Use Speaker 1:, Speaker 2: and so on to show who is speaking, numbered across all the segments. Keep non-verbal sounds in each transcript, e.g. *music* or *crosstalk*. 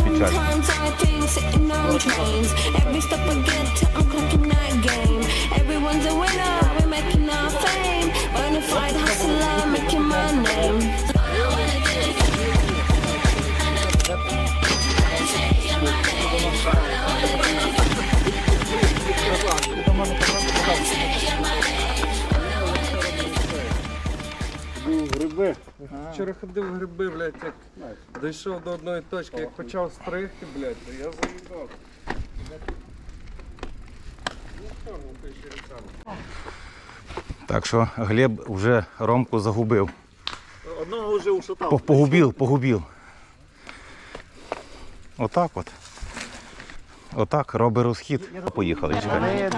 Speaker 1: on trains. Every step I get to, I'm clocking that game. Everyone's a winner,
Speaker 2: Вчора ходив гриби, блядь, як дійшов до одної точки, як почав стригти, блядь, то я заїбав.
Speaker 3: Так що Глеб вже Ромку загубив.
Speaker 4: Одного вже ушатав.
Speaker 3: По- Погубив, погубив. Отак от. Отак, робить розхід. Поїхали, чекай.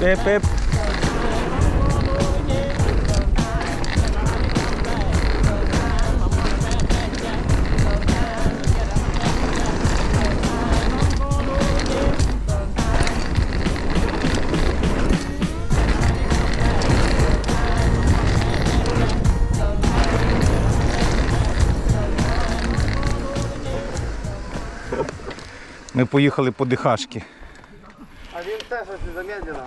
Speaker 3: Пеп-пеп. Ми поїхали по дихашки.
Speaker 2: А він теж ось замедлено.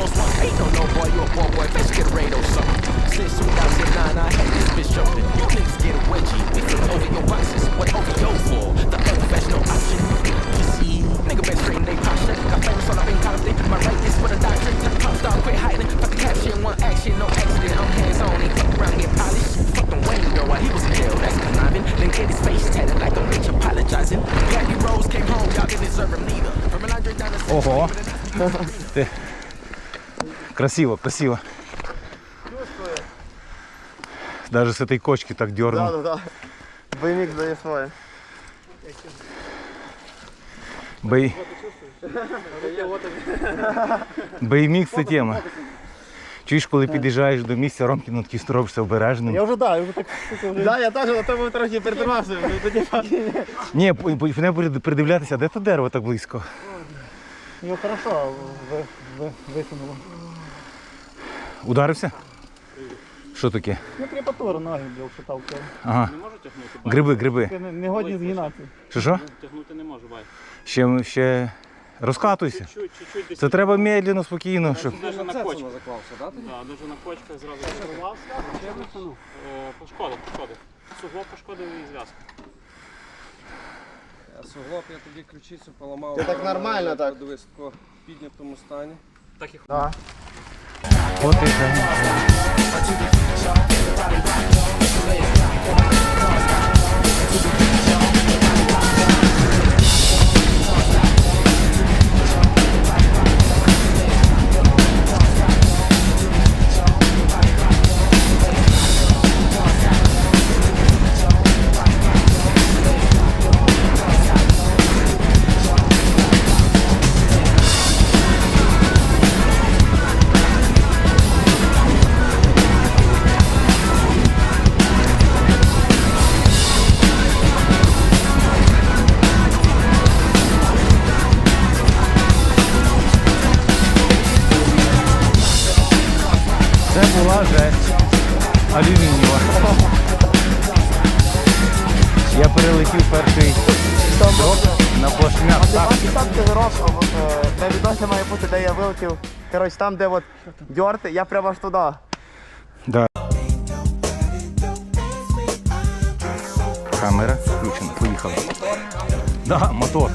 Speaker 5: almost one hate on no boy, you a boy boy, best get raid or something. Since 2009, I had this bitch jumping. You niggas get a wedgie, we flip over your boxes. What OVO for? The old no option. You see, nigga best friend, in they posture. Got famous all up in college, my right is for the doctor. Tell the pop star quit hiding, fuck the caption, one action, no accident. I'm hands on, ain't fuck around, get polished. Fuck the window while he was in jail, that's conniving. Then get his face tatted like a bitch apologizing. Gabby Rose came home, y'all didn't deserve him neither. From an Andre down the
Speaker 3: oh. det Красиво, красиво. Даже с этой кочки так дернул.
Speaker 2: да, да. Бойник дає своє.
Speaker 3: Бей... Беймікс це тема. Чуєш, коли під'їжджаєш до місця Ромки, ну такий робишся обережним.
Speaker 4: Я вже да, я вже так сука,
Speaker 2: Да, я теж на тому трохи перетримався. Тоді
Speaker 3: Ні, по- по- мене буде придивлятися, де то дерево так близько.
Speaker 4: його хорошо ви, ви, висунуло.
Speaker 3: Ударився? Що таке?
Speaker 4: Ну крепатура ноги бля, вшатав.
Speaker 3: Ага. Гриби, гриби.
Speaker 4: Не, не годні згинати.
Speaker 3: Що що?
Speaker 6: Тягнути не можу, бай.
Speaker 3: Ще, ще розкатуйся.
Speaker 6: Чуть, чуть-чуть десь.
Speaker 3: Це треба медленно, спокійно, щоб.
Speaker 6: Дуже на кочках.
Speaker 2: заклався, так?
Speaker 6: Да, дуже на кочках зразу закривався. Е, Пошкодив, пошкодив. Суглоб пошкодив і зв'язку.
Speaker 2: Суглоб я тоді ключицю поламав.
Speaker 7: Ти так нормально так?
Speaker 2: Дивись, в піднятому стані.
Speaker 6: Так і
Speaker 3: 我得等你们 все. Та жесть. Алюмінієва. Я перелетів перший дроп на плашмях. Так.
Speaker 7: Там цього року, де відоси має бути, де я вилетів. Коротше, там, де от дьорти, я прямо аж туди.
Speaker 3: Да. Камера включена. Поїхали. Да, мотор.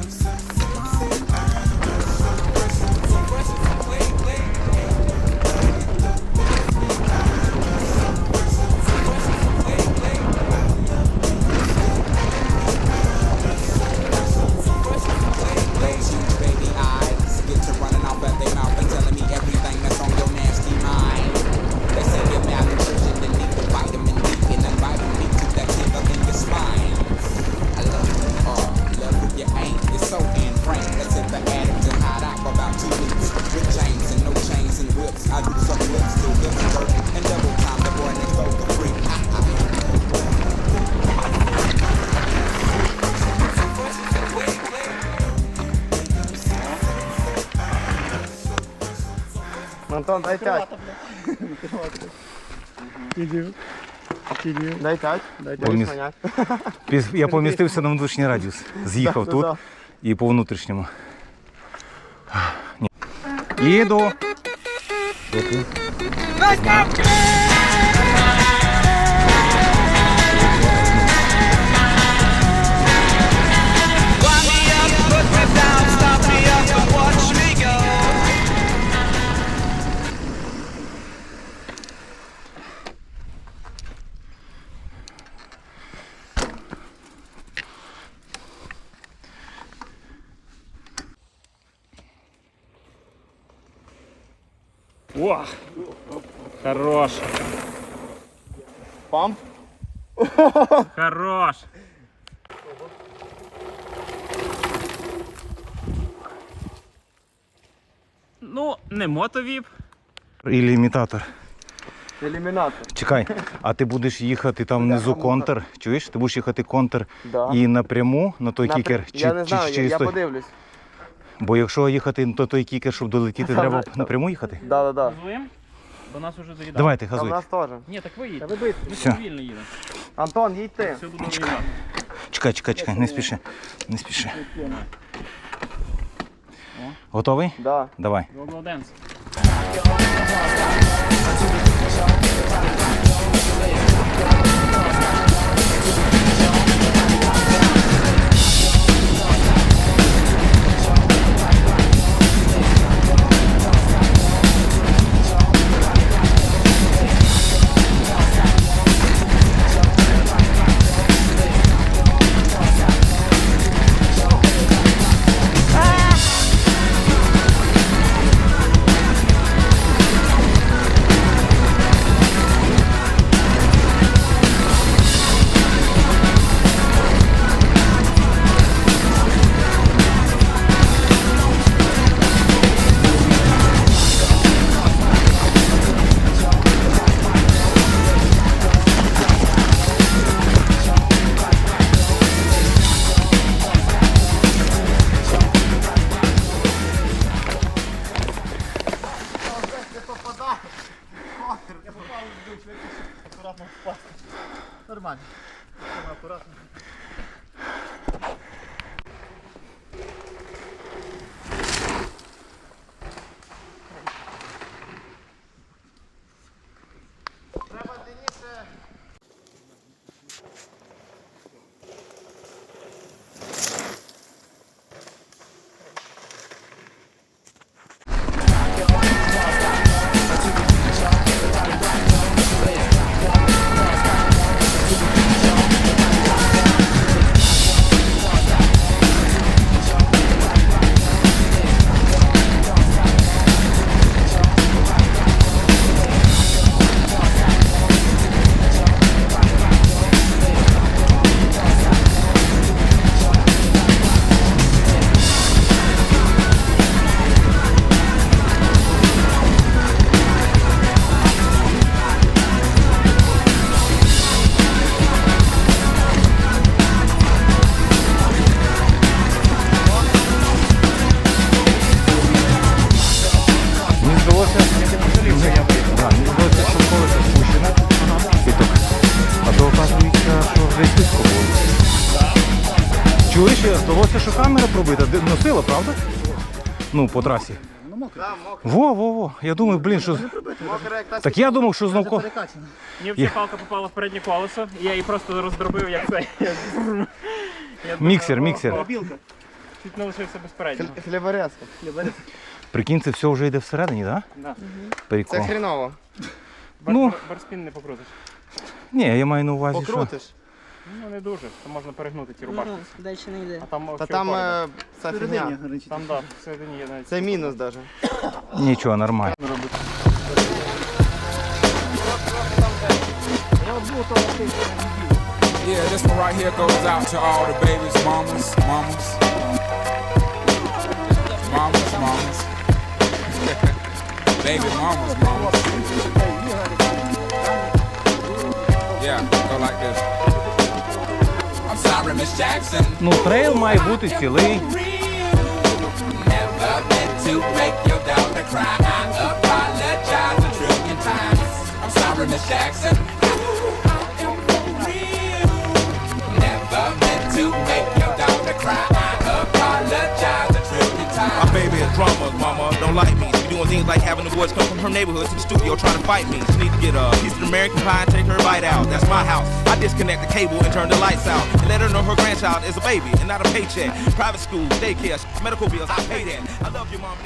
Speaker 7: Антон, дай п'ять.
Speaker 4: Кидів.
Speaker 7: Дай п'ять.
Speaker 4: Дай
Speaker 3: Поміс-. Піс- Я помістився на внутрішній радіус. З'їхав тут і по внутрішньому. Ні. Їду.
Speaker 6: О! Хорош!
Speaker 7: Пам.
Speaker 6: Хорош! Ну, не мотовіп.
Speaker 3: І лімітатор.
Speaker 7: Ілюмінатор.
Speaker 3: Чекай, а ти будеш їхати там внизу контр. Чуєш? Ти будеш їхати контр
Speaker 7: Да.
Speaker 3: і напряму на той кікер?
Speaker 7: Я не знаю, я,
Speaker 3: через
Speaker 7: я
Speaker 3: той?
Speaker 7: подивлюсь.
Speaker 3: Бо якщо їхати на той кікер, щоб долетіти, треба *laughs* напряму їхати?
Speaker 7: Да, да, да.
Speaker 6: Газуємо? До нас уже доїдає.
Speaker 3: Давайте,
Speaker 7: Там
Speaker 3: газуй.
Speaker 7: нас теж.
Speaker 6: Ні, так ви їдьте.
Speaker 4: Та ви
Speaker 6: Ми
Speaker 3: Все.
Speaker 6: повільно їдемо.
Speaker 7: Антон, їдь ти.
Speaker 6: Все буде.
Speaker 3: Чекай, чекай, чекай, не спіши. Не спіши. Готовий?
Speaker 7: Да.
Speaker 3: Давай.
Speaker 6: Go, go, впав.
Speaker 4: Нормально. Акуратно.
Speaker 3: Носила, правда? Ну, по трасі. Во, во, во. Я думаю, блін, що.
Speaker 7: Мокре, як
Speaker 3: Так я думав, що знов ко-
Speaker 6: Мені палка попала в переднє колесо, і я її просто роздробив, як це. *laughs*
Speaker 3: Міксер, міксер.
Speaker 6: Чуть не лишився без переднього.
Speaker 7: хліборезка.
Speaker 3: Прикинь, це все вже йде всередині, так?
Speaker 6: Да.
Speaker 3: Да?
Speaker 7: Це хріново.
Speaker 6: Бар-
Speaker 3: Ну.
Speaker 6: Барспін не покрутиш.
Speaker 3: Ні, я маю на увазі, що.
Speaker 7: Покрутиш.
Speaker 6: Ну не дуже, то можна перегнути ті рубашки.
Speaker 8: Далі не йде.
Speaker 6: А там
Speaker 7: Та там е, ця фігня.
Speaker 6: Там да, всередині є навіть.
Speaker 7: Це мінус навіть.
Speaker 3: Нічого, нормально.
Speaker 9: Yeah, this one right here goes out to all the babies, mamas, mamas. Mamas, mamas. *laughs* Baby mamas, mamas. Yeah, go like this.
Speaker 3: Ну, трейл має бути цілий.
Speaker 9: Never meant to make your daughter cry. I apologize a trillion times. I'm sorry, Miss Jackson. Never meant to make your daughter cry. I apologize a trillion times.
Speaker 10: My baby is drama, mama. Don't like me. Like having the boys come from her neighborhood to the studio trying to fight me. She need to get a piece of American pie and take her bite out. That's my house. I disconnect the cable and turn the lights out. And let her know her grandchild is a baby and not a paycheck. Private school, daycare, medical bills, I pay that. I love you, mom.